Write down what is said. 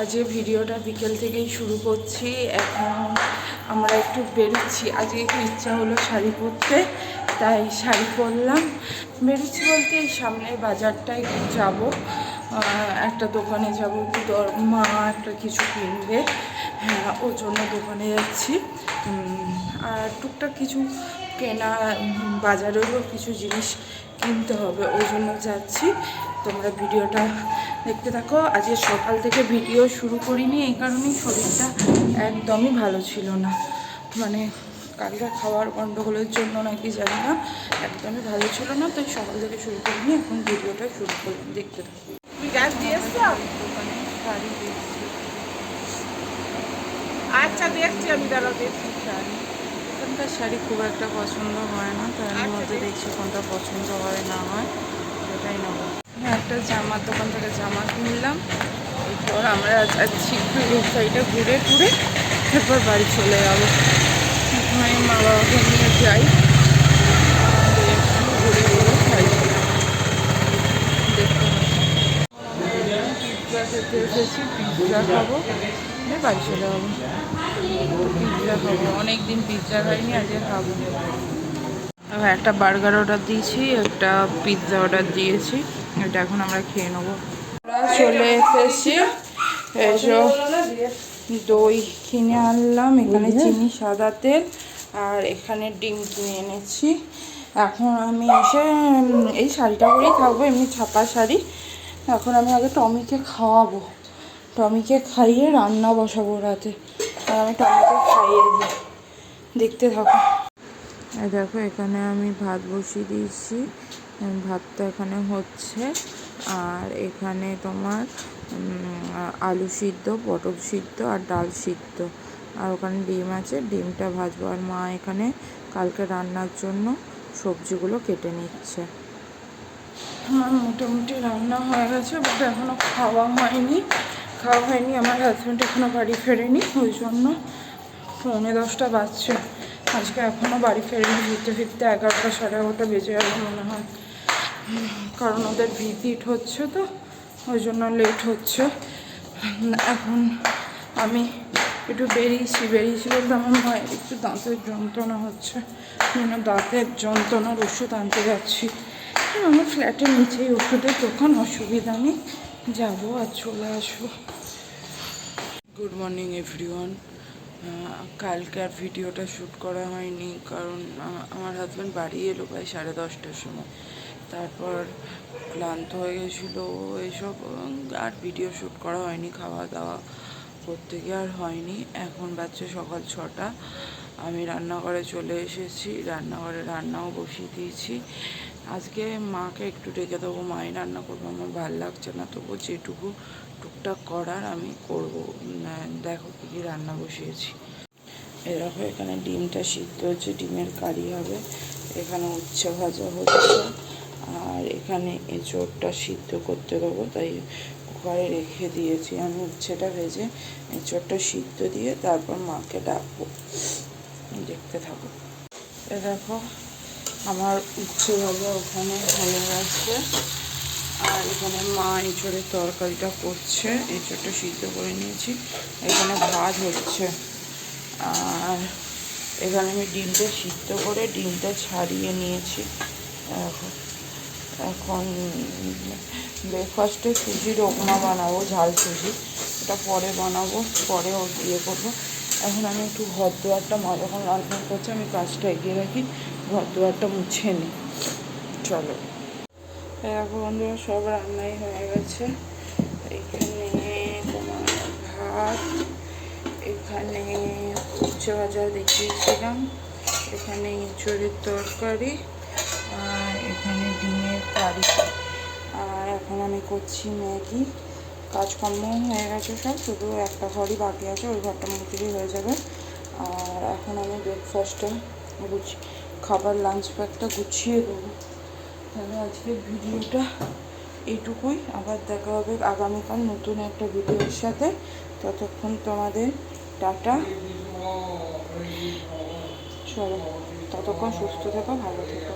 আজকে ভিডিওটা বিকেল থেকেই শুরু করছি। এখন আমরা একটু বেরোচ্ছি। আজকে একটু ইচ্ছা হলো শাড়ি পরতে, তাই শাড়ি পরলাম। বেরোচ্ছি বলতে এই সামনের বাজারটায় একটু যাব। একটা দোকানে যাব, একটু মা একটা কিছু কিনবে। হ্যাঁ ওর জন্য দোকানে যাচ্ছি। আর টুকটাক কিছু কেনা বাজারেরও কিছু জিনিস কিনতে হবে, ওই জন্য যাচ্ছি। তোমরা ভিডিওটা দেখতে থাকো। আজকে সকাল থেকে ভিডিও শুরু করিনি, এই কারণেই শরীরটা একদমই ভালো ছিল না। মানে কালকে খাওয়ার গন্ডগোলের জন্য নাকি জানি না, একদমই ভালো ছিল না, তাই সকাল থেকে শুরু করিনি, এখন ভিডিওটা শুরু করি দেখতে থাকো। গ্যাস শাড়ি আচ্ছা দেখছি আমি, দাঁড়াও, দেখছি শাড়ি। এখানকার শাড়ি খুব একটা পছন্দ হয় না তার কোনটা পছন্দ হয় না হয়, সেটাই নেব। একটা জামার দোকান থেকে জামা কিনলাম, এরপর আমরা যাচ্ছি একটু এই সাইডে ঘুরে ঘুরে এরপর বাড়ি চলে যাব। আমি মা বাবাকে নিয়ে যাই। ঘুরে ঘুরে পিৎজা পিৎজা খাব। বাড়ি চলে যাব। পিৎজা খাব অনেক দিন পিৎজা খাইনি, আজকে খাব। একটা বার্গার অর্ডার দিয়েছি একটা পিৎজা অর্ডার দিয়েছি। এটা এখন আমরা খেয়ে নেব। চলে এসেছি। এসব দই কিনে আনলাম এখানে চিনি সাদা তেল আর এখানে ডিম কিনে এনেছি। এখন আমি এসে এই শাড়িটা করেই থাকব এমনি ছাপা শাড়ি। এখন আমি আগে টমিকে খাওয়াবো। টমিকে খাইয়ে রান্না বসাবো রাতে। আর আমি টমিকে খাইয়ে দিই। দেখতে থাকো। দেখো, এখানে আমি ভাত বসিয়ে দিয়েছি। ভাতটা এখানে হচ্ছে। আর এখানে তোমার আলু সিদ্ধ, পটল সিদ্ধ আর ডাল সিদ্ধ। আর ওখানে ডিম আছে, ডিমটা ভাজবো। আর মা এখানে কালকে রান্নার জন্য সবজিগুলো কেটে নিচ্ছে। আমার মোটামুটি রান্না হয়ে গেছে বাট এখনও খাওয়া হয়নি। খাওয়া হয়নি, আমার হাজব্যান্ড এখনও বাড়ি ফেরেনি, ওই জন্য পৌনে দশটা বাজছে। আজকে এখনও বাড়ি ফেরেনি, ফিরতে ফিরতে এগারোটা সাড়ে এগারোটা বেজে যাবে মনে হয়। কারণ ওদের ভিজিট হচ্ছে তো, ওই জন্য লেট হচ্ছে। এখন আমি একটু বেরিয়েছি বেরিয়েছি বলতে আমার মায়ের একটু দাঁতের যন্ত্রণা হচ্ছে। জন্য দাঁতের যন্ত্রণার ওষুধ আনতে যাচ্ছি। আমার ফ্ল্যাটের নিচেই ওষুধের দোকান, অসুবিধা নেই। যাব আর চলে আসব। গুড মর্নিং এভরিওয়ান কালকে আর ভিডিওটা শ্যুট করা হয়নি, কারণ আমার হাজব্যান্ড বাড়ি এলো প্রায় সাড়ে দশটার সময়। তারপর ক্লান্ত হয়ে গেছিল এইসব আর ভিডিও শ্যুট করা হয়নি, খাওয়া দাওয়া করতে গিয়ে আর হয়নি। এখন বাচ্চা সকাল ছটা। আমি রান্নাঘরে চলে এসেছি। রান্নাঘরে রান্নাও বসিয়ে দিয়েছি। আজকে মাকে একটু ডেকে দেবো। মাই রান্না করব। আমার ভালো লাগছে না। তবু যেটুকু টুকটাক করার আমি করব। দেখো কী কী রান্না বসিয়েছি। এ দেখো, এখানে ডিমটা সিদ্ধ হচ্ছে ডিমের কারি হবে। এখানে উচ্ছে ভাজা হচ্ছে। আর এখানে এঁচোড়টা সিদ্ধ করতে দেবো। তাই কুকারে রেখে দিয়েছি। আমি উচ্ছেটা ভেজে এঁচোড়টা সিদ্ধ দিয়ে তারপর মাকে ডাকবো। দেখতে থাকো। এ দেখো, আমার উচ্ছে ভাজা ওখানে হয়ে গেছে আর এখানে মা এঁচড়ের তরকারিটা করছে। এঁচড়টা সিদ্ধ করে নিয়েছি। এখানে ভাত হচ্ছে। আর এখানে আমি ডিমটা সিদ্ধ করে ডিমটা ছাড়িয়ে নিয়েছি। এখন এখন ব্রেকফাস্টে সুজির উপমা বানাবো, ঝাল সুজি। এটা পরে বানাবো, পরে ও দিয়ে করব। এখন আমি একটু ঘর দুয়ারটা মা যখন রান্না করছে, আমি কাজটা এগিয়ে রাখি ঘর দুয়ারটা মুছে নিই চলো। দেখো বন্ধুরা, সব রান্নাই হয়ে গেছে। এখানে তোমার ভাত, এখানে উচ্ছে ভাজা দেখিয়েছিলাম, এখানে ইঁচড়ের তরকারি, আর এখানে ডিমের কারি। এখন আমি করছি ম্যাগি। কাজকর্ম হয়ে গেছে সব, শুধু একটা ঘরই বাকি আছে, ওই ঘরটা মুখেই হয়ে যাবে। আর এখন আমি ব্রেকফাস্টটা গুছি, খাবার লাঞ্চ প্যাকটা গুছিয়ে দেবো তাহলে আজকের ভিডিওটা এইটুকুই আবার দেখা হবে আগামীকাল নতুন একটা ভিডিওর সাথে। ততক্ষণ তোমাদের টাটা। চলো, ততক্ষণ সুস্থ থেকো, ভালো থেকো।